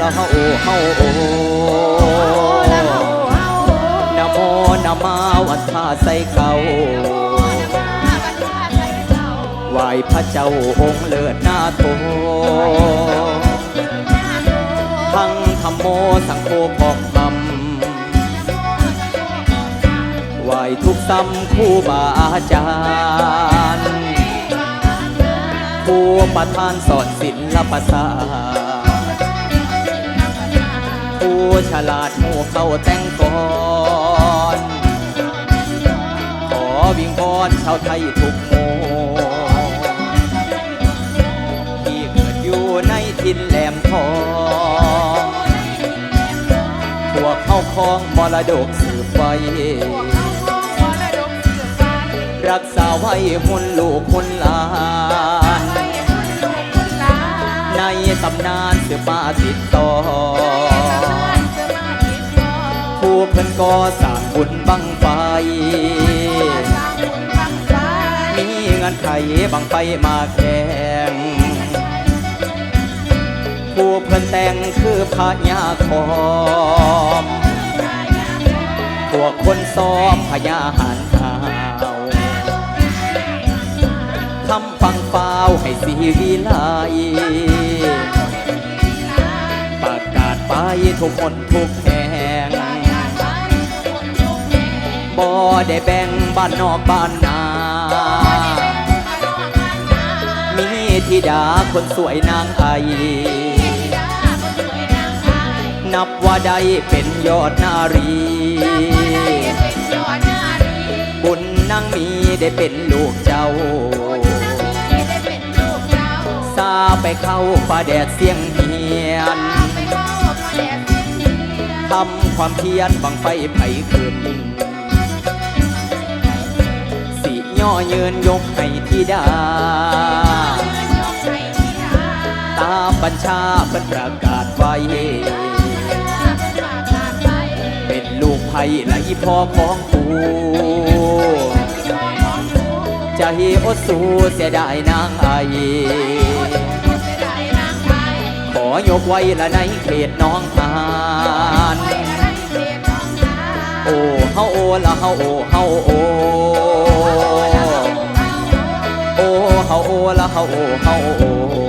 ละเฮาโอเฮาโอละเฮาเฮานะโมนะมาวัฏฐาใส่เขาไหวพระเจ้าองค์เลิศหน้าโตทั้งธรรมโมสังโฆของธรรมไหวทุกซ้ำครูบาอาจารย์ผู้ประทานสอนศิลปศาสตร์ ผู้ฉลาดหมู่เข้าแต่งก่อนขอวิงวอนชาวไทยทุกหมู่ที่เกิดอยู่ในทินแหลมทองพวกเข้าคลองมรดกสืบไว้รักษาไว้หุ่นลูกหุ่นหลาน ในตำนานสืบมาติดต่อผู้เพิ่นก็สร้างบุญบังไฟ มีเงินไขบังไฟมาแข่งผู้เพิ่นแต่งคือพระยาคอมพวกคนซ้อมพญาหันหาวคำฟังฟ้า ให้สีวิไลประกาศไปทุกคนทุกแห่งบ่ได้แบ่งบ้านนอกบ้านนา มีธิดาคนสวยนางไอนับว่าได้เป็นยอดนารีบุญนางมีได้เป็นลูกเจ้าซา ไปเข้าฟ้าแดดเสียงเฮียนทำความเพียรบังไฟไผขึ้นสิย่อเยินยกให้ธิดา ตามบัญชาเพิ่นประกาศไว้ เป็นลูกไผ่และอีพ่อของกูจะเฮอดสูเสียดายนางไอขอ ยกไว้ละในเขตหน้องหานโอ้เฮาโอละเฮาโอเฮาโอโอ้เฮาโอละเฮาโอเฮาโอ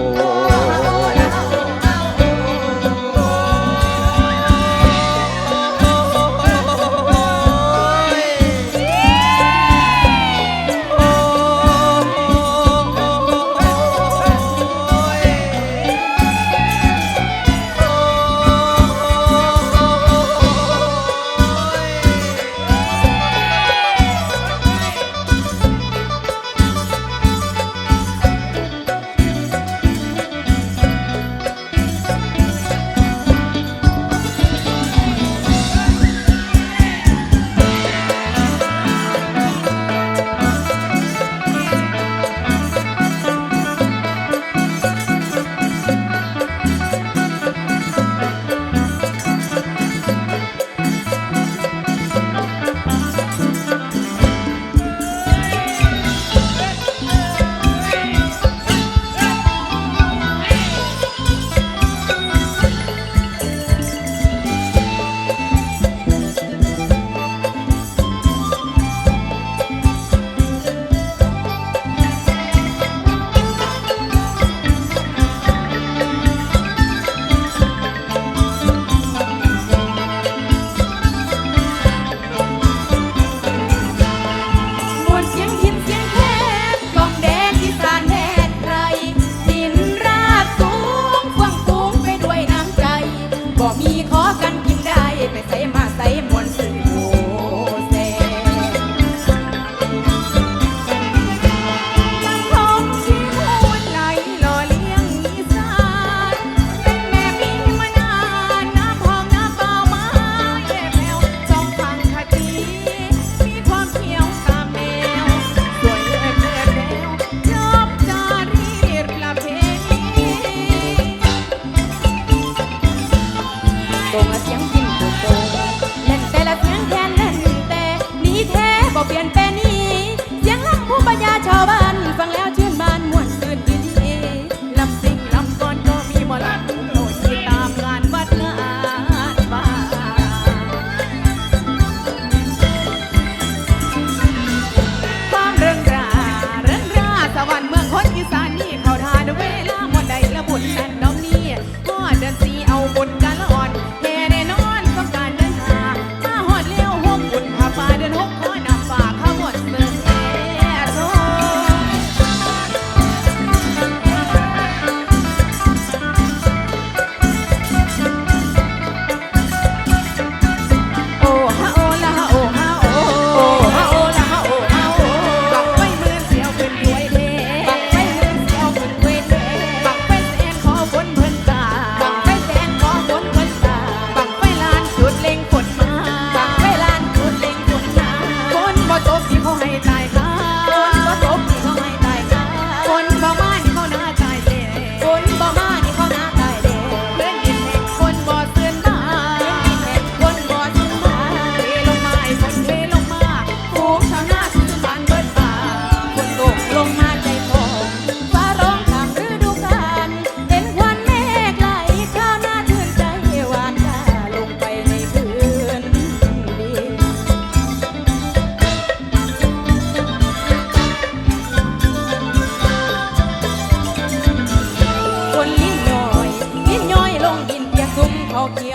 เล่นแต่ละเสียงแทนเล่นแต่หนีแท้บ่เปลี่ยนแปลนี้เสียงลำผู้ปัญญาชาวบ้าน เขียว